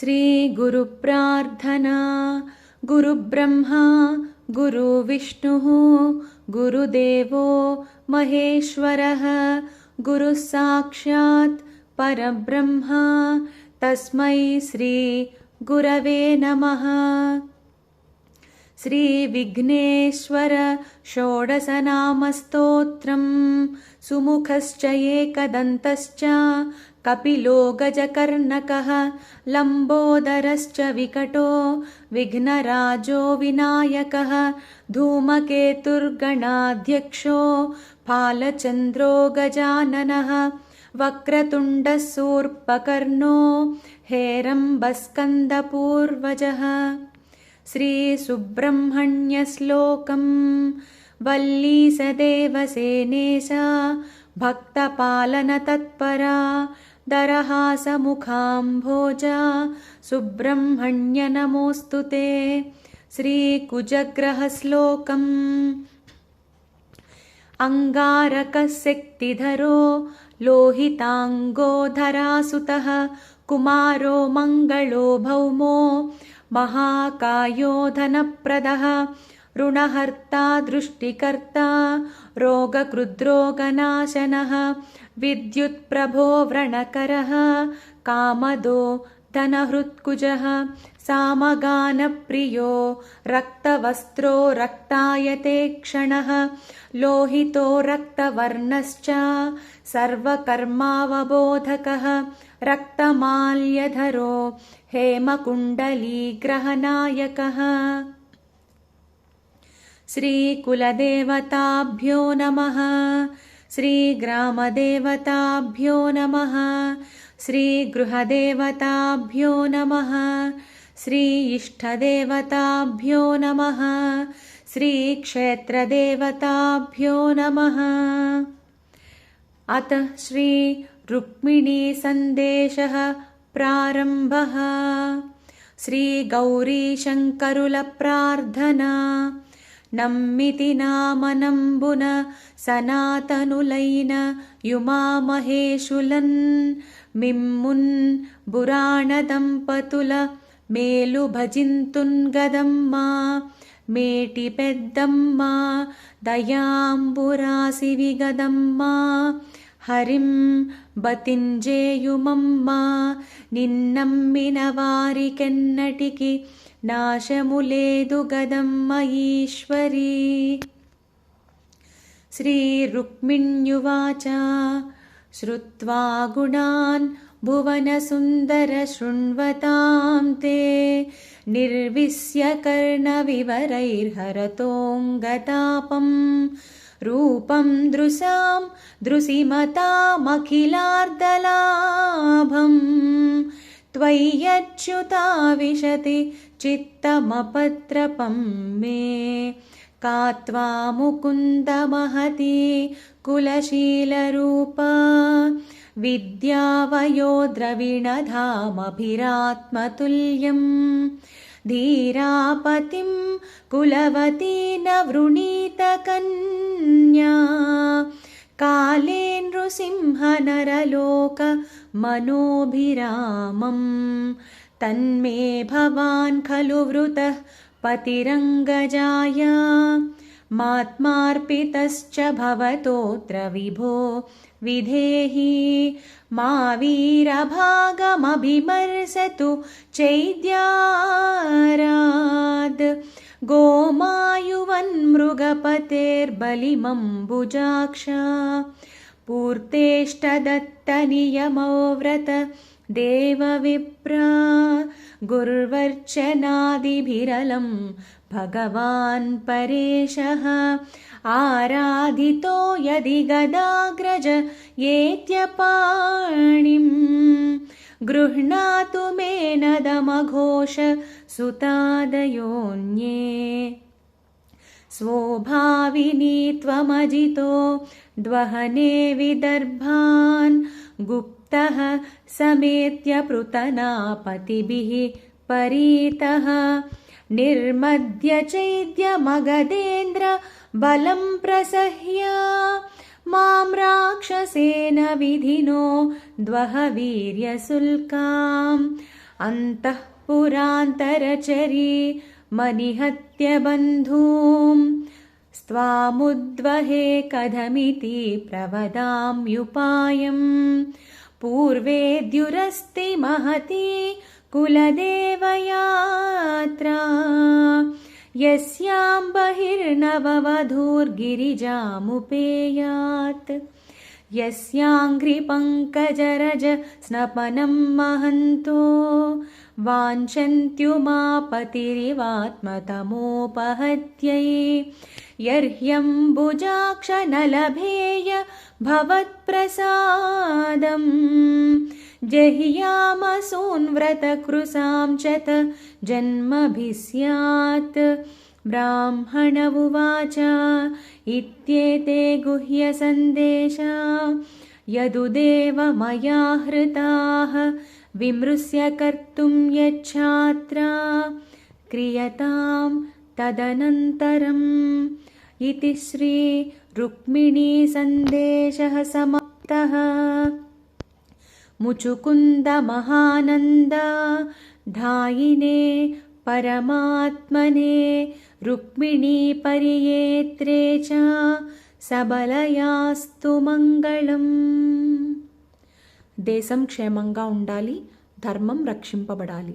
श्रीगुरुप्रार्थना। गुरुब्रह्मा गुरुविष्णुः गुरुदेवो महेश्वरः। गुरुः साक्षात् परब्रह्मा। तस्मै श्रीगुरवे नमः। श्रीविघ्नेश्वर षोडशनामस्तोत्रम् सुमुखश्च एकदन्तश्च कपिलो गजकर्णकः लम्बोदरश्च विकटो विघ्नराजो विनायकः धूमकेतुर्गणाध्यक्षो फालचन्द्रो गजाननः वक्रतुण्डः सूर्पकर्णो हेरम्बस्कन्दपूर्वजः श्रीसुब्रह्मण्यश्लोकम् वल्लीसदेवसेनेश भक्तपालनतत्परा दरहासमुखाम्भोजा। सुब्रह्मण्यनमोऽस्तु ते। श्रीकुजग्रहश्लोकम्। अङ्गारकशक्तिधरो लोहिताङ्गोधरासुतः। कुमारो मङ्गलो भौमो। महाकायोधनप्रदः ऋणहर्ता दृष्टिकर्ता रोगकृद्रोगनाशनः विद्युत्प्रभो व्रणकरः कामदो धनहृत्कुजः सामगानप्रियो रक्तवस्त्रो रक्तायते क्षणः लोहितो रक्तवर्णश्च सर्वकर्मावबोधकः रक्तमाल्यधरो हेमकुण्डलीग्रहनायकः श्रीकुलदेवताभ्यो नमः। श्रीग्रामदेवताभ्यो नमः। श्रीगृहदेवताभ्यो नमः। श्री इष्टदेवताभ्यो नमः। श्रीक्षेत्रदेवताभ्यो नमः। अतः श्रीरुक्मिणीसन्देशः प्रारम्भः। श्रीगौरीशङ्करुलप्रार्थना నమ్మితి నామనంబున సనాతనులైన యుమామహేషులన్ మిమ్మున్ బురాణ దంపతుల మేలు భజింతున్ గదమ్మా. మేటి పెద్దమ్మా దయాంబురాసివి గదమ్మా. హరిం బతింజేయుమమ్మా నిన్నమ్మిన వారికెన్నటికి निन्नम्मिनवारिकेन्नटिकि नाशमुलेदुगदम्म ईश्वरी श्रीरुक्मिण्युवाच श्रुत्वा गुणान् भुवनसुन्दरशृण्वतां ते निर्विश्य कर्णविवरैर्हरतोऽङ्गतापम् रूपं दृशां दृशिमतामखिलार्दलाभम् त्वय्यच्युता विशति चित्तमपत्रपं मे का त्वा मुकुन्दमहती कुलशीलरूपा विद्यावयोद्रविणधामभिरात्मतुल्यम् धीरापतिं कुलवती न वृणीतकन्या काले नृसिंहनरलोकमनोभिरामम् तन्मे भवान् खलु वृतः पतिरङ्गजाया। मात्मार्पितश्च भवतोऽत्र विभो विधेहि। मा वीरभागमभिमर्शतु चैद्याराद् गोमायुवन्मृगपतेर्बलिमम्बुजाक्ष। पूर्तेष्टदत्तनियमो व्रत देवविप्रा गुर्वर्चनादिभिरलं भगवान् परेशः आराधितो यदि गदाग्रज येत्यपाणिम् गृह्णातु मेनदमघोष सुतादयोन्ये स्वोभाविनी त्वमजितो द्वहने विदर्भान् गुप्तः समेत्य पृतनापतिभिः परीतः निर्मद्य चैद्यमगधेन्द्र बलं प्रसह्य मां राक्षसेन विधिनो द्वह वीर्यशुल्काम् अन्तःपुरान्तरचरी मनिहत्य बन्धूम् स्वामुद्वहे कथमिति प्रवदाम्युपायम् पूर्वेद्युरस्ति महती कुलदेवयात्रा। यस्यां बहिर्नववधूर्गिरिजामुपेयात्। यस्याङ्घ्रिपङ्कजरज स्नपनं महन्तो। वाञ्छन्त्युमापतिरिवात्मतमोपहत्यै। यर्ह्यम्बुजाक्षनलभेय भवत्प्रसादम्। जह्यामसून्व्रतकृसां च त जन्मभि स्यात् ब्राह्मण उवाच इत्येते गुह्यसन्देशा। यदुदेव मया हृताः विमृश्य कर्तुं यच्छात्रा। क्रियतां तदनन्तरम्। इति श्रीरुक्मिणीसन्देशः समाप्तः। मुचुकुन्दमहानन्द। धायिने परमात्मने रुक्मिणीपर्येत्रे च सबलयास्तु मङ्गलम् దేశం క్షేమంగా ఉండాలి ధర్మం రక్షింపబడాలి